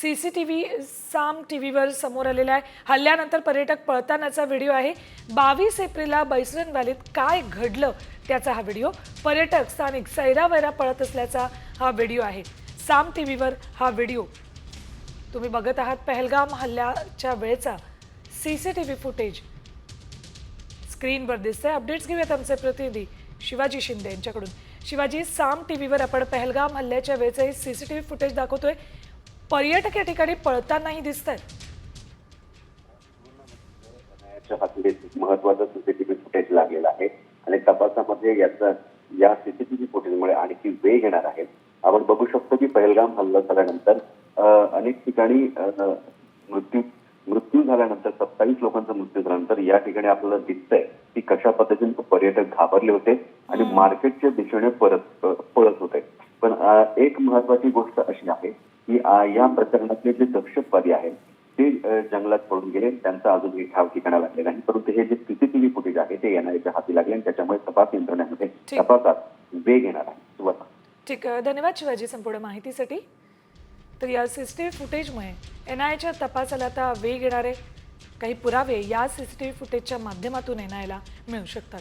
C C T V Saam T व्हीवर समोर आलेला आहे. हल्ल्यानंतर पर्यटक पळतानाचा व्हिडिओ आहे. बावीस एप्रिलला बैसरन व्हॅलीत काय घडलं त्याचा हा व्हिडिओ. पर्यटक स्थानिक सैरावैरा पळत असल्याचा हा व्हिडिओ आहे. साम टी व्हीवर हा व्हिडिओ. तुम्ही बघत आहात पहलगाम हल्ल्याच्या वेळेचा C C T V footage. स्क्रीनवर दिसतंय. अपडेट्स घेऊयात आमचे प्रतिनिधी शिवाजी शिंदे यांच्याकडून. शिवाजी साम टी व्हीवर आपण पहलगाम हल्ल्याच्या वेळेचं हे C C T V footage दाखवतोय. पर्यटक या ठिकाणी पळतानाही दिसत आहेत महत्वाचं सीसीटीव्ही फुटेज लागलेलं आहे. आणि तपासामध्ये याचा या सीसीटीव्ही फुटेजमुळे आणखी वेग येणार आहे. आपण बघू शकतो की पहलगाम हल्ला झाल्यानंतर अनेक ठिकाणी मृत्यू मृत्यू झाल्यानंतर सत्तावीस लोकांचा मृत्यू झाल्यानंतर या ठिकाणी आपल्याला दिसतंय की कशा पद्धतीने तो पर्यटक घाबरले होते आणि मार्केटच्या दिशेने परत पळत होते. पण एक महत्वाची गोष्ट अशी आहे की या प्रकरणातले जे दहशतवादी आहेत ते जंगलात पडून गेले. त्यांचा अजूनही ठाव ठिकाणा लागले नाही. परंतु हे जे सीसीटीव्ही फुटेज आहे ते येणाऱ्याच्या हाती लागले आणि त्याच्यामुळे तपास यंत्रणांमध्ये. तपासात वेग येणार आहे. ठीक धन्यवाद शिवाजी संपूर्ण माहितीसाठी. तर या सी सी टी व्ही फुटेजमुळे एन आय एच्या तपासाला आता वेग येणार आहे. काही पुरावे या सी सी टी व्ही फुटेजच्या माध्यमातून एन आयला मिळू शकतात.